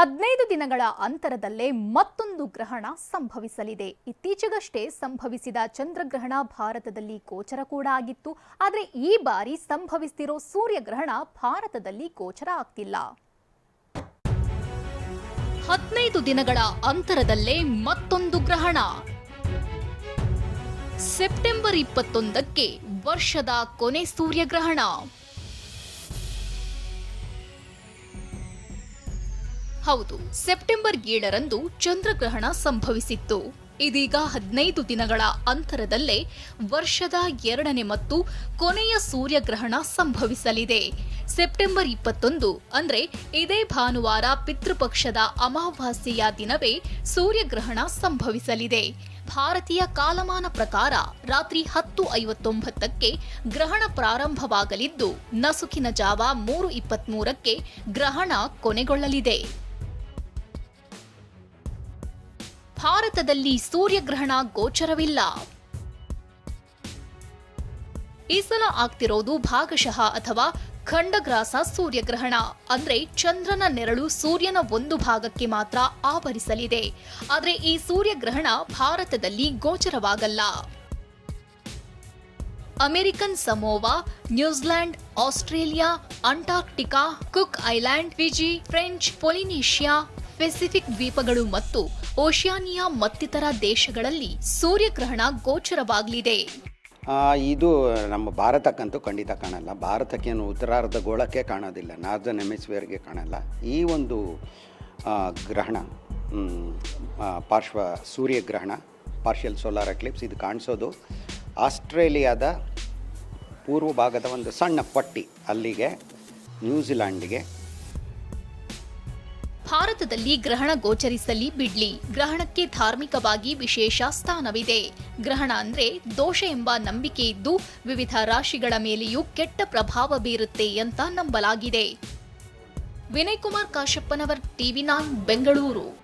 ಹದಿನೈದು ದಿನಗಳ ಅಂತರದಲ್ಲೇ ಮತ್ತೊಂದು ಗ್ರಹಣ ಸಂಭವಿಸಲಿದೆ. ಇತ್ತೀಚೆಗಷ್ಟೇ ಸಂಭವಿಸಿದ ಚಂದ್ರಗ್ರಹಣ ಭಾರತದಲ್ಲಿ ಗೋಚರ ಕೂಡ ಆಗಿತ್ತು. ಆದರೆ ಈ ಬಾರಿ ಸಂಭವಿಸ್ತಿರೋ ಸೂರ್ಯಗ್ರಹಣ ಭಾರತದಲ್ಲಿ ಗೋಚರ ಆಗ್ತಿಲ್ಲ. ಹದಿನೈದು ದಿನಗಳ ಅಂತರದಲ್ಲೇ ಮತ್ತೊಂದು ಗ್ರಹಣ. ಸೆಪ್ಟೆಂಬರ್ ಇಪ್ಪತ್ತೊಂದಕ್ಕೆ ವರ್ಷದ ಕೊನೆ ಸೂರ್ಯಗ್ರಹಣ. ಹೌದು, ಸೆಪ್ಟೆಂಬರ್ ಏಳರಂದು ಚಂದ್ರಗ್ರಹಣ ಸಂಭವಿಸಿತ್ತು. ಇದೀಗ ಹದಿನೈದು ದಿನಗಳ ಅಂತರದಲ್ಲೇ ವರ್ಷದ ಎರಡನೇ ಮತ್ತು ಕೊನೆಯ ಸೂರ್ಯಗ್ರಹಣ ಸಂಭವಿಸಲಿದೆ. ಸೆಪ್ಟೆಂಬರ್ ಇಪ್ಪತ್ತೊಂದು, ಅಂದ್ರೆ ಇದೇ ಭಾನುವಾರ ಪಿತೃಪಕ್ಷದ ಅಮಾವಾಸ್ಯೆಯ ದಿನವೇ ಸೂರ್ಯಗ್ರಹಣ ಸಂಭವಿಸಲಿದೆ. ಭಾರತೀಯ ಕಾಲಮಾನ ಪ್ರಕಾರ ರಾತ್ರಿ ಹತ್ತು ಐವತ್ತೊಂಬತ್ತಕ್ಕೆ ಗ್ರಹಣ ಪ್ರಾರಂಭವಾಗಲಿದ್ದು, ನಸುಕಿನ ಜಾವ ಮೂರು ಇಪ್ಪತ್ಮೂರಕ್ಕೆ ಗ್ರಹಣ ಕೊನೆಗೊಳ್ಳಲಿದೆ. ಭಾರತದಲ್ಲಿ ಸೂರ್ಯಗ್ರಹಣ ಗೋಚರವಿಲ್ಲ. ಈ ಸಲ ಆಗ್ತಿರೋದು ಭಾಗಶಃ ಅಥವಾ ಖಂಡಗ್ರಾಸ ಸೂರ್ಯಗ್ರಹಣ. ಅಂದ್ರೆ ಚಂದ್ರನ ನೆರಳು ಸೂರ್ಯನ ಒಂದು ಭಾಗಕ್ಕೆ ಮಾತ್ರ ಆವರಿಸಲಿದೆ. ಆದರೆ ಈ ಸೂರ್ಯಗ್ರಹಣ ಭಾರತದಲ್ಲಿ ಗೋಚರವಾಗಲ್ಲ. American Samoa New Zealand Australia, Antarctica, Cook Island, Fiji, French, Polynesia Pacific ದ್ವೀಪಗಳು ಮತ್ತು ಓಷಿಯಾನಿಯಾ ಮತ್ತಿತರ ದೇಶಗಳಲ್ಲಿ ಸೂರ್ಯಗ್ರಹಣ ಗೋಚರವಾಗಲಿದೆ. ಇದು ನಮ್ಮ ಭಾರತಕ್ಕಂತೂ ಖಂಡಿತ ಕಾಣಲ್ಲ. ಭಾರತಕ್ಕೇನು ಉತ್ತರಾರ್ಧ ಗೋಳಕ್ಕೆ ಕಾಣೋದಿಲ್ಲ. ನಾರ್ದನ್ ಎಮಿಸ್ಫಿಯರ್ಗೆ ಕಾಣಲ್ಲ. ಈ ಒಂದು ಗ್ರಹಣ ಪಾರ್ಶ್ವ ಸೂರ್ಯಗ್ರಹಣ, ಪಾರ್ಷಿಯಲ್ ಸೋಲಾರ್ ಎಕ್ಲಿಪ್ಸ್ ಇದು ಕಾಣಿಸೋದು. ಆಸ್ಟ್ರೇಲಿಯಾದ ಪೂರ್ವ ಭಾಗದ ಒಂದು ಸಣ್ಣ ಪಟ್ಟಿ ಅಲ್ಲಿಗೆ, ನ್ಯೂಜಿಲ್ಯಾಂಡ್ಗೆ ಭಾರತದಲ್ಲಿ ಗ್ರಹಣ ಗೋಚರಿಸಲಿ ಬಿಡ್ಲಿ. ಗ್ರಹಣಕ್ಕೆ ಧಾರ್ಮಿಕವಾಗಿ ವಿಶೇಷ ಸ್ಥಾನವಿದೆ. ಗ್ರಹಣ ಅಂದ್ರೆ ದೋಷ ಎಂಬ ನಂಬಿಕೆ ಇದ್ದು ವಿವಿಧ ರಾಶಿಗಳ ಮೇಲೆಯೂ ಕೆಟ್ಟ ಪ್ರಭಾವ ಬೀರುತ್ತೆ ಅಂತ ನಂಬಲಾಗಿದೆ. Vinay Kumar Kashappanavar, TV nine, Bengaluru.